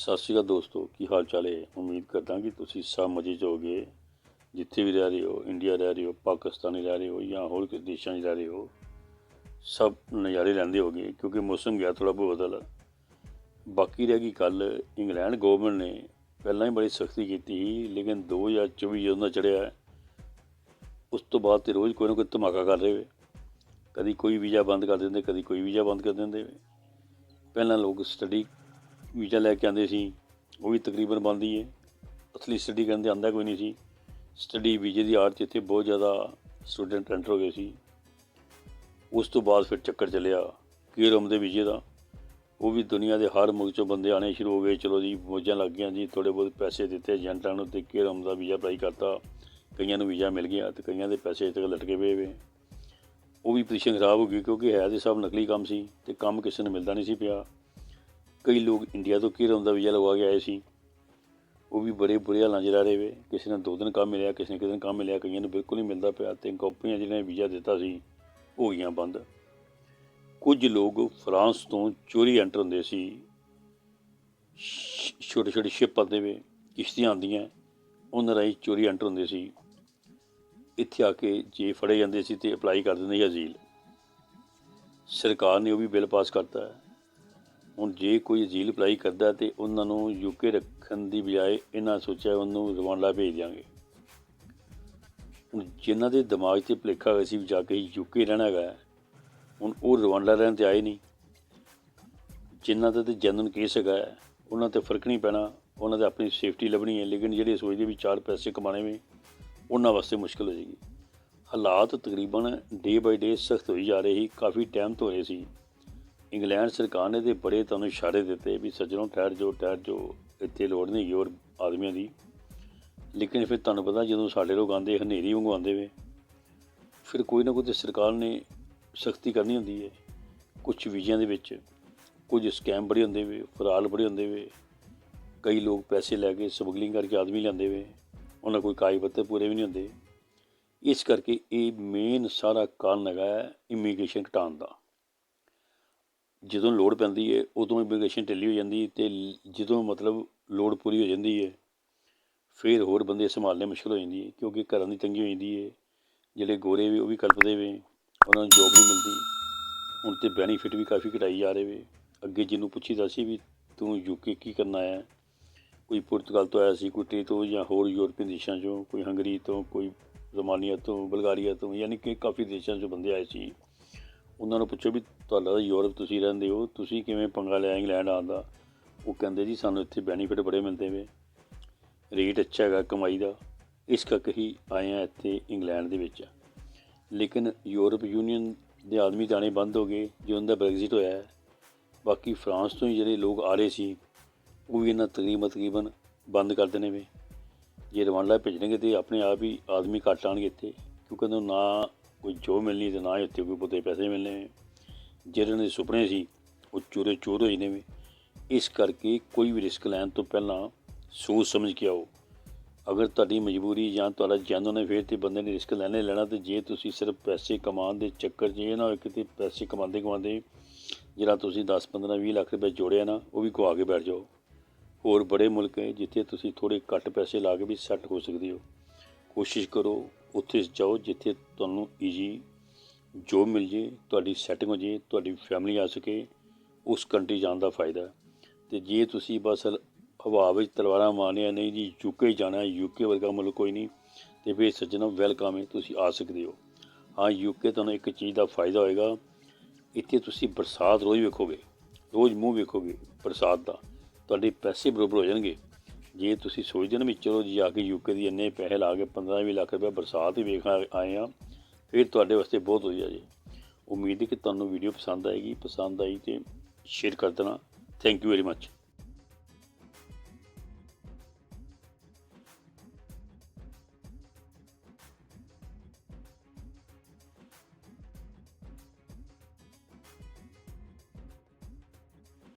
ਸਤਿ ਸ਼੍ਰੀ ਅਕਾਲ ਦੋਸਤੋ, ਕੀ ਹਾਲ ਚਾਲ ਹੈ? ਉਮੀਦ ਕਰਦਾ ਕਿ ਤੁਸੀਂ ਸਭ ਮਜ਼ੇ 'ਚ ਹੋਗੇ ਜਿੱਥੇ ਵੀ ਰਹਿ ਰਹੇ ਹੋ, ਇੰਡੀਆ ਰਹਿ ਰਹੇ ਹੋ, ਪਾਕਿਸਤਾਨ ਰਹਿ ਰਹੇ ਹੋ ਜਾਂ ਹੋਰ ਕਿਸੇ ਦੇਸ਼ਾਂ 'ਚ ਰਹਿ ਰਹੇ ਹੋ, ਸਭ ਨਜ਼ਾਰੇ ਲੈਂਦੇ ਹੋਗੇ ਕਿਉਂਕਿ ਮੌਸਮ ਗਿਆ ਥੋੜਾ ਬਹੁਤ ਬਦਲ। ਬਾਕੀ ਰਹਿ ਗਈ ਕੱਲ ਇੰਗਲੈਂਡ ਗਵਰਨਮੈਂਟ ਨੇ ਪਹਿਲਾਂ ਹੀ ਬੜੀ ਸਖਤੀ ਕੀਤੀ ਸੀ, ਲੇਕਿਨ 2024 ਜਦੋਂ ਦਾ ਚੜਿਆ ਉਸ ਤੋਂ ਬਾਅਦ ਤੇ ਰੋਜ਼ ਕੋਈ ਨਾ ਕੋਈ ਧਮਾਕਾ ਕਰ ਰਹੇ ਵੇ। ਕਦੀ ਕੋਈ ਵੀਜ਼ਾ ਬੰਦ ਕਰ ਦਿੰਦੇ, ਕਦੀ ਕੋਈ ਵੀਜ਼ਾ ਬੰਦ ਕਰ ਦਿੰਦੇ ਪਹਿਲਾਂ ਲੋਕ ਸਟੱਡੀ ਵੀਜ਼ਾ ਲੈ ਕੇ ਆਉਂਦੇ ਸੀ, ਉਹ ਵੀ ਤਕਰੀਬਨ ਬੰਦ ਹੈ ਅਸਲੀ ਸਟੱਡੀ ਕਰਨ ਦੇ ਆਂਦਾ ਕੋਈ ਨਹੀਂ ਸੀ। ਸਟੱਡੀ ਵੀਜ਼ੇ ਦੀ ਆੜ 'ਚ ਇੱਥੇ ਬਹੁਤ ਜ਼ਿਆਦਾ ਸਟੂਡੈਂਟ ਐਂਟਰ ਹੋ ਗਏ ਸੀ। ਉਸ ਤੋਂ ਬਾਅਦ ਫਿਰ ਚੱਕਰ ਚੱਲਿਆ ਕੀਰਮ ਦੇ ਵੀਜ਼ੇ ਦਾ। ਉਹ ਵੀ ਦੁਨੀਆ ਦੇ ਹਰ ਮੁਲਕ ਚੋਂ ਬੰਦੇ ਆਣੇ ਸ਼ੁਰੂ ਹੋ ਗਏ, ਚਲੋ ਜੀ, ਮੌਜਾਂ ਲੱਗ ਗਈਆਂ ਜੀ ਥੋੜੇ ਬਹੁਤ ਪੈਸੇ ਦਿੱਤੇ, ਏਜੰਟਾਂ ਨੂੰ ਤੇ ਕੀਰਮ ਦਾ ਵੀਜ਼ਾ ਅਪਲਾਈ ਕਰਤਾ। ਕਈਆਂ ਨੂੰ ਵੀਜ਼ਾ ਮਿਲ ਗਿਆ ਤੇ ਕਈਆਂ ਦੇ ਪੈਸੇ ਅਜੇ ਤੱਕ ਲਟਕੇ ਪਏ ਵੇ। ਉਹ ਵੀ ਪੋਜੀਸ਼ਨ ਖਰਾਬ ਹੋ ਗਈ ਕਿਉਂਕਿ ਹੈ ਤੇ ਸਭ ਨਕਲੀ ਕੰਮ ਸੀ ਤੇ ਕੰਮ ਕਿਸੇ ਨੂੰ ਮਿਲਦਾ ਨਹੀਂ ਸੀ ਪਿਆ। ਕਈ ਲੋਕ ਇੰਡੀਆ ਤੋਂ ਕੀਰਮ ਦਾ ਵੀਜ਼ਾ ਲਵਾ ਕੇ ਆਏ ਸੀ। ਉਹ ਵੀ ਬੜੇ ਬੁਰੇ ਹਾਲਾਂ 'ਚ ਰਹਿ ਰਹੇ ਵੇ। ਕਿਸੇ ਨੂੰ ਦੋ ਦਿਨ ਕੰਮ ਮਿਲਿਆ, ਕਿਸੇ ਨੇ ਕਿਸੇ ਦਿਨ ਕੰਮ ਮਿਲਿਆ, ਕਈਆਂ ਨੂੰ ਬਿਲਕੁਲ ਨਹੀਂ ਮਿਲਦਾ ਪਿਆ ਤੇ ਕੰਪਨੀਆਂ ਜਿਹਨਾਂ ਨੇ ਵੀਜ਼ਾ ਦਿੱਤਾ ਸੀ ਹੋ ਗਈਆਂ ਬੰਦ। ਕੁਝ ਲੋਕ ਫਰਾਂਸ ਤੋਂ ਚੋਰੀ ਐਂਟਰ ਹੁੰਦੇ ਸੀ। ਛੋਟੇ ਛੋਟੇ ਸ਼ਿਪ ਆਉਂਦੇ ਵੇ, ਕਿਸ਼ਤੀਆਂ ਆਉਂਦੀਆਂ, ਉਹਨਾਂ ਰਾਹੀਂ ਚੋਰੀ ਐਂਟਰ ਹੁੰਦੇ ਸੀ। ਇੱਥੇ ਆ ਕੇ ਜੇ ਫੜੇ ਜਾਂਦੇ ਸੀ ਤੇ ਅਪਲਾਈ ਕਰ ਦਿੰਦੇ ਸੀ ਅਜ਼ੀਲ। ਸਰਕਾਰ ਨੇ ਉਹ ਵੀ ਬਿੱਲ ਪਾਸ ਕਰਤਾ। ਹੈ ਹੁਣ ਜੇ ਕੋਈ ਅਜ਼ੀਲ ਅਪਲਾਈ ਕਰਦਾ ਤੇ ਉਹਨਾਂ ਨੂੰ ਯੂਕੇ ਰੱਖਣ ਦੀ ਬਜਾਏ ਇਹਨਾਂ ਸੋਚਿਆ ਉਹਨੂੰ ਰਵਾਂਡਾ ਭੇਜ ਦਿਆਂਗੇ। ਹੁਣ ਜਿਨ੍ਹਾਂ ਦੇ ਦਿਮਾਗ 'ਤੇ ਭੁਲੇਖਾ ਹੋਇਆ ਸੀ ਵੀ ਜਾ ਕੇ ਯੂਕੇ ਰਹਿਣਾ ਹੈਗਾ ਹੁਣ ਉਹ ਰਵਾਂਡਾ ਰਹਿਣ ਤੇ ਆਏ ਨਹੀਂ। ਜਿਨ੍ਹਾਂ ਦਾ ਤੇ ਜਨਨ ਕੇਸ ਹੈਗਾ ਹੈ, ਉਹਨਾਂ ਤੇ ਫ਼ਰਕ ਨਹੀਂ ਪੈਣਾ ਉਹਨਾਂ ਦੇ ਆਪਣੀ ਸੇਫਟੀ ਲੱਭਣੀ ਹੈ ਲੇਕਿਨ ਜਿਹੜੇ ਸੋਚਦੇ ਵੀ ਚਾਰ ਪੈਸੇ ਕਮਾਣੇ ਵੇ ਉਹਨਾਂ ਵਾਸਤੇ ਮੁਸ਼ਕਲ ਹੋ ਜਾਏਗੀ। ਹਾਲਾਤ ਤਕਰੀਬਨ ਡੇ ਬਾਈ ਡੇ ਸਖਤ ਹੋਈ ਜਾ ਰਹੇ ਸੀ ਕਾਫੀ ਟਾਈਮ ਤੋਂ ਹੋ ਰਹੇ ਸੀ। ਇੰਗਲੈਂਡ ਸਰਕਾਰ ਨੇ ਤੇ ਬੜੇ ਤੁਹਾਨੂੰ ਇਸ਼ਾਰੇ ਦਿੱਤੇ ਵੀ ਸੱਜਣੋਂ ਠਹਿਰ ਜੋ ਠਹਿਰ ਜੋ ਇੱਥੇ ਲੋੜ ਨਹੀਂ ਹੈਗੀ ਹੋਰ ਆਦਮੀਆਂ ਦੀ। ਲੇਕਿਨ ਫਿਰ ਤੁਹਾਨੂੰ ਪਤਾ ਜਦੋਂ ਸਾਡੇ ਲੋਕ ਆਉਂਦੇ, ਹਨੇਰੀ ਵਾਂਗੂ ਆਉਂਦੇ ਵੇ, ਫਿਰ ਕੋਈ ਨਾ ਕੋਈ ਤੇ ਸਰਕਾਰ ਨੇ ਸਖਤੀ ਕਰਨੀ ਹੁੰਦੀ ਹੈ ਕੁਝ ਵੀਜ਼ਿਆਂ ਦੇ ਵਿੱਚ। ਕੁਝ ਸਕੈਮ ਬੜੇ ਹੁੰਦੇ ਵੇ ਫਰਾਲ ਬੜੇ ਹੁੰਦੇ ਵੇ। ਕਈ ਲੋਕ ਪੈਸੇ ਲੈ ਕੇ ਸਮਗਲਿੰਗ ਕਰਕੇ ਆਦਮੀ ਲਿਆਂਦੇ ਵੇ, ਉਹਨਾਂ ਕੋਈ ਕਾਗਜ਼ ਪੱਤਰ ਪੂਰੇ ਵੀ ਨਹੀਂ ਹੁੰਦੇ। ਇਸ ਕਰਕੇ ਇਹ ਮੇਨ ਸਾਰਾ ਕਾਰਨ ਹੈਗਾ ਇਮੀਗ੍ਰੇਸ਼ਨ ਘਟਾਉਣ ਦਾ। ਜਦੋਂ ਲੋੜ ਪੈਂਦੀ ਹੈ ਉਦੋਂ ਇਮੀਗ੍ਰੇਸ਼ਨ ਢਿੱਲੀ ਹੋ ਜਾਂਦੀ ਅਤੇ ਜਦੋਂ ਮਤਲਬ ਲੋੜ ਪੂਰੀ ਹੋ ਜਾਂਦੀ ਹੈ ਫਿਰ ਹੋਰ ਬੰਦੇ ਸੰਭਾਲਣੇ ਮੁਸ਼ਕਲ ਹੋ ਜਾਂਦੀ ਹੈ ਕਿਉਂਕਿ ਘਰਾਂ ਦੀ ਤੰਗੀ ਹੋ ਜਾਂਦੀ ਹੈ ਜਿਹੜੇ ਗੋਰੇ ਵੀ ਉਹ ਵੀ ਕਲਪਦੇ ਵੇ, ਉਹਨਾਂ ਨੂੰ ਜੋਬ ਨਹੀਂ ਮਿਲਦੀ। ਹੁਣ ਤਾਂ ਬੈਨੀਫਿਟ ਵੀ ਕਾਫੀ ਘਟਾਈ ਜਾ ਰਹੇ ਵੇ। ਅੱਗੇ ਜਿਹਨੂੰ ਪੁੱਛੀਦਾ ਸੀ ਵੀ ਤੂੰ ਯੂਕੇ ਕੀ ਕਰਨਾ ਆਇਆ ਕੋਈ ਪੁਰਤਗਾਲ ਤੋਂ ਆਇਆ ਸੀ, ਕੋਈ ਇਟਲੀ ਤੋਂ ਜਾਂ ਹੋਰ ਯੂਰਪੀਅਨ ਦੇਸ਼ਾਂ ਚੋਂ, ਕੋਈ ਹੰਗਰੀ ਤੋਂ, ਕੋਈ ਰੋਮਾਨੀਆ ਤੋਂ, ਬਲਗਾਰੀਆ ਤੋਂ, ਯਾਨੀ ਕਿ ਕਾਫੀ ਦੇਸ਼ਾਂ ਚੋਂ ਬੰਦੇ ਆਏ ਸੀ। ਉਹਨਾਂ ਨੂੰ ਪੁੱਛੋ ਵੀ ਤੁਹਾਡਾ ਤਾਂ ਯੂਰਪ ਤੁਸੀਂ ਰਹਿੰਦੇ ਹੋ, ਤੁਸੀਂ ਕਿਵੇਂ ਪੰਗਾ ਲਿਆ ਇੰਗਲੈਂਡ ਆਉਣ ਦਾ? ਉਹ ਕਹਿੰਦੇ ਜੀ ਸਾਨੂੰ ਇੱਥੇ ਬੈਨੀਫਿਟ ਬੜੇ ਮਿਲਦੇ ਵੇ ਰੇਟ ਅੱਛਾ ਹੈਗਾ ਕਮਾਈ ਦਾ। ਇਸ ਕਰਕੇ ਹੀ ਆਏ ਆ ਇੱਥੇ ਇੰਗਲੈਂਡ ਦੇ ਵਿੱਚ। ਲੇਕਿਨ ਯੂਰਪ ਯੂਨੀਅਨ ਦੇ ਆਦਮੀ ਜਾਣੇ ਬੰਦ ਹੋ ਗਏ ਜਦੋਂ ਦਾ ਬ੍ਰੈਗਜ਼ਿਟ ਹੋਇਆ ਬਾਕੀ ਫਰਾਂਸ ਤੋਂ ਹੀ ਜਿਹੜੇ ਲੋਕ ਆ ਰਹੇ ਸੀ, ਉਹ ਵੀ ਇਹਨਾਂ ਤਕਰੀਬਨ ਤਕਰੀਬਨ ਬੰਦ ਕਰ ਦੇਣੇ ਵੇ ਜੇ ਰਵਾਂਡਾ ਭੇਜਣਗੇ ਤੇ ਆਪਣੇ ਆਪ ਹੀ ਆਦਮੀ ਘੱਟ ਆਉਣਗੇ ਇੱਥੇ, ਕਿਉਂਕਿ ਉਹਨਾਂ ਨੂੰ ਨਾ ਕੋਈ ਜੋ ਮਿਲਣੀ ਤੇ ਨਾ ਹੀ ਉੱਥੇ ਕੋਈ ਬਹੁਤੇ ਪੈਸੇ ਮਿਲਣੇ। ਵੇ ਜਿਹੜੇ ਦੇ ਸੁਪਨੇ ਸੀ, ਉਹ ਚੂਰੇ ਚੂਰ ਹੋਏ ਨੇ। ਇਸ ਕਰਕੇ ਕੋਈ ਵੀ ਰਿਸਕ ਲੈਣ ਤੋਂ ਪਹਿਲਾਂ ਸੋਚ ਸਮਝ ਕੇ ਆਓ। ਅਗਰ ਤੁਹਾਡੀ ਮਜਬੂਰੀ ਜਾਂ ਤੁਹਾਡਾ ਜਨਮ ਨੇ ਫੇਰ ਤੇ ਬੰਦੇ ਨੇ ਰਿਸਕ ਲੈਣੇ ਲੈਣਾ, ਤੇ ਜੇ ਤੁਸੀਂ ਸਿਰਫ ਪੈਸੇ ਕਮਾਉਣ ਦੇ ਚੱਕਰ 'ਚ ਇਹ ਨਾ ਹੋਏ ਕਿਤੇ ਪੈਸੇ ਕਮਾਉਂਦੇ ਕਮਾਉਂਦੇ ਜਿਹੜਾ ਤੁਸੀਂ 10 15 20 ਲੱਖ ਰੁਪਏ ਜੋੜਿਆ ਨਾ, ਉਹ ਵੀ ਗਵਾ ਕੇ ਬੈਠ ਜਾਓ। ਹੋਰ ਬੜੇ ਮੁਲਕ ਹੈ ਜਿੱਥੇ ਤੁਸੀਂ ਥੋੜੇ ਘੱਟ ਪੈਸੇ ਲਾ ਕੇ ਵੀ ਸੈੱਟ ਹੋ ਸਕਦੇ ਹੋ। ਕੋਸ਼ਿਸ਼ ਕਰੋ ਉੱਥੇ ਜਾਓ, ਜਿੱਥੇ ਤੁਹਾਨੂੰ ਈਜੀ ਜੋਬ ਮਿਲ ਜੇ, ਤੁਹਾਡੀ ਸੈਟਿੰਗ ਹੋ ਜੇ, ਤੁਹਾਡੀ ਫੈਮਿਲੀ ਆ ਸਕੇ, ਉਸ ਕੰਟਰੀ ਜਾਣ ਦਾ ਫਾਇਦਾ ਹੈ। ਤੇ ਜੇ ਤੁਸੀਂ ਬਸ ਹਵਾ ਵਿੱਚ ਤਲਵਾਰਾਂ ਮਾਰਨੀਆਂ, ਨਹੀਂ ਜੀ ਯੂਕੇ ਜਾਣਾ ਯੂਕੇ ਵਰਗਾ ਮੁਲਕ ਕੋਈ ਨਹੀਂ, ਤੇ ਫਿਰ ਸੱਜਣੋ ਵੈਲਕਮ ਹੈ, ਤੁਸੀਂ ਆ ਸਕਦੇ ਹੋ। ਹਾਂ ਯੂਕੇ ਤੁਹਾਨੂੰ ਇੱਕ ਚੀਜ਼ ਦਾ ਫਾਇਦਾ ਹੋਏਗਾ। ਇੱਥੇ ਤੁਸੀਂ ਬਰਸਾਤ ਰੋਜ਼ ਵੇਖੋਗੇ, ਰੋਜ਼ ਮੂੰਹ ਵੇਖੋਗੇ ਬਰਸਾਤ ਦਾ, ਤੁਹਾਡੇ ਪੈਸੇ ਬਰੋਬਰ ਹੋ ਜਾਣਗੇ। ਜੇ ਤੁਸੀਂ ਸੋਚਦੇ ਨਾ ਵੀ ਚਲੋ, ਜੀ ਆ ਕੇ ਯੂਕੇ ਦੀ ਇੰਨੇ ਪੈਸੇ ਲਾ ਕੇ 15-20 ਲੱਖ ਰੁਪਏ ਬਰਸਾਤ ਹੀ ਵੇਖਣ ਆਏ ਆ, ਫਿਰ ਤੁਹਾਡੇ ਵਾਸਤੇ ਬਹੁਤ ਵਧੀਆ ਜੀ। ਉਮੀਦ ਹੈ ਕਿ ਤੁਹਾਨੂੰ ਵੀਡੀਓ ਪਸੰਦ ਆਏਗੀ। ਪਸੰਦ ਆਈ ਤੇ ਸ਼ੇਅਰ ਕਰ ਦੇਣਾ। Thank you very much